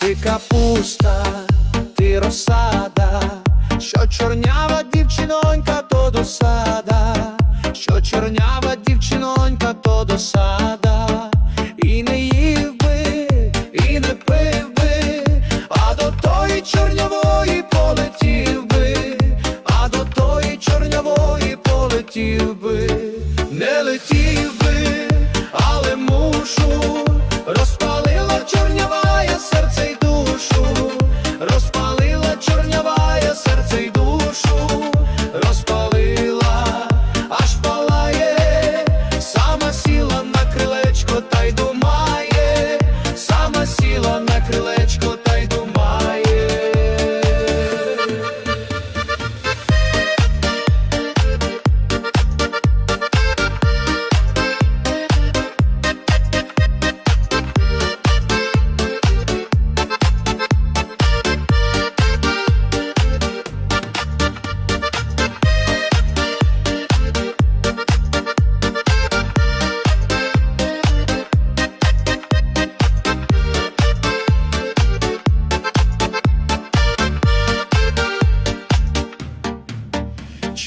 Ти капуста, ти розсада, що чорнява дівчинонька, то досада, що чорнява не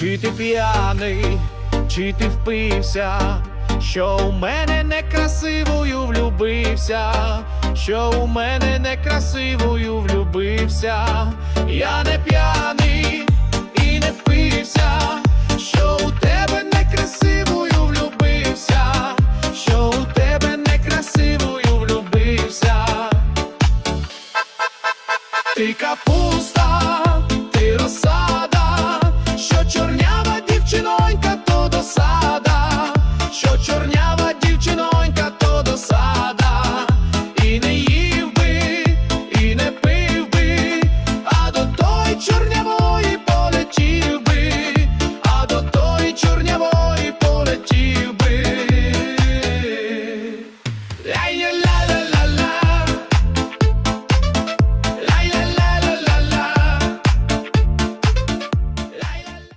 Чи ти п'яний, чи ти впився, що у мене некрасивою влюбився, що у мене некрасивою влюбився, я не п'яний і не впився, що у тебе некрасивою влюбився, що у тебе некрасивою влюбився. Ти капуста